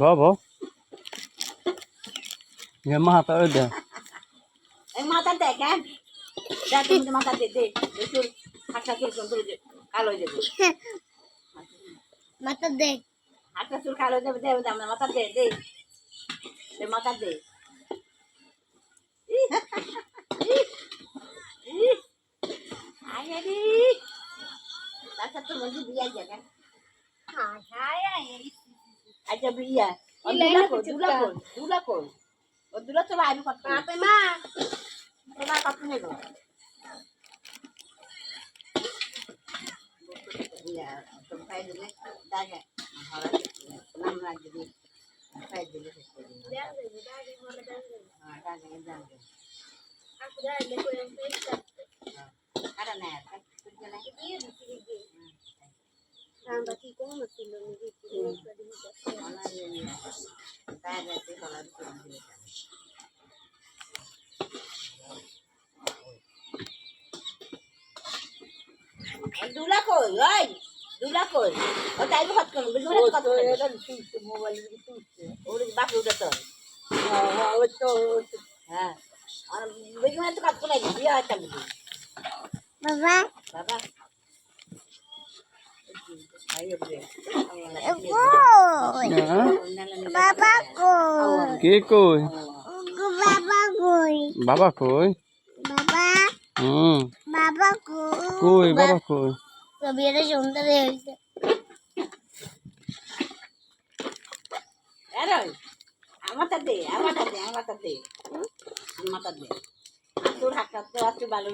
ভো ভো ये माता दे ए माता दे क्या जा तुम माता दे दे बिल्कुल हाथा सुर सुंदर जे कालो जे माता दे हाथा सुर कालो जे दे दे माता दे दे दे माता दे आया रे ताकत तो मुझे दिया जाएगा हां हां आया ये আচ্ছা বিয়া ও ইলা, দুলা ইলা কই কিছু দুলা কা। কই দুলা কই ও দুলা তো আমি কত বাপে মা তোরা কত নেব ইয়া তো পাই দিলে দাগে নাম রাখ দিবি পাই দিলে শেষ করে দিবি হ্যাঁ দাগে দাগে কারণ না তুই না আমরা কি কোন ছিল নিজে তাই রাতে কলার করে দিলে দুলা কই? ওই দুলা কই? ও তাই ভাত কোন বুঝ ভাত কত এটা শুনছে মোবাইল কি শুনছে ওর বাপ উঠে তো। হ্যাঁ, হ্যাঁ ওই তো হ্যাঁ। আর বুঝ ভাত কত কোন বিয়ে বাবা কই? বাবা কই? বাবা। হুম। বাবা কই বাবা কই? ছবিটা সুন্দর হয়েছে। আমারটা দে আমারটা দে আমারটা দে। আমারটা দে। তোর হাতটা তো আছে ভালো